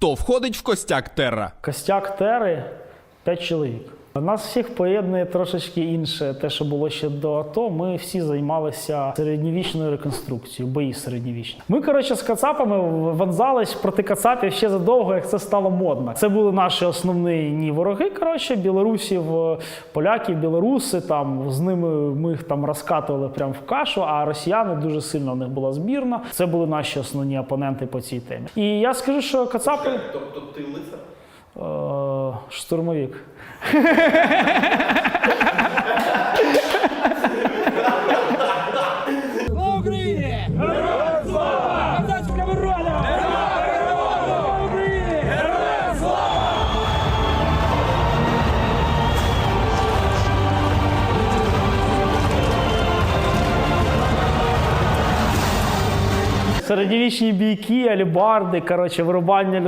Хто входить в костяк Терра? Костяк Терри 5 чоловік. Нас всіх поєднує трошечки інше, те, що було ще до АТО. Ми всі займалися середньовічною реконструкцією, бої середньовічні. Ми, коротше, з кацапами вонзались проти кацапів ще задовго, як це стало модно. Це були наші основні вороги. Коротше, білорусів, е, поляків, білоруси. Там з ними ми їх там розкатували прямо в кашу. А росіяни дуже сильно в них була збірна. Це були наші основні опоненти по цій темі. І я скажу, що кацапи. Тобто ти лицар? Е, Штурмовик. Середньовічні бійки, алібарди, коротше, вирубання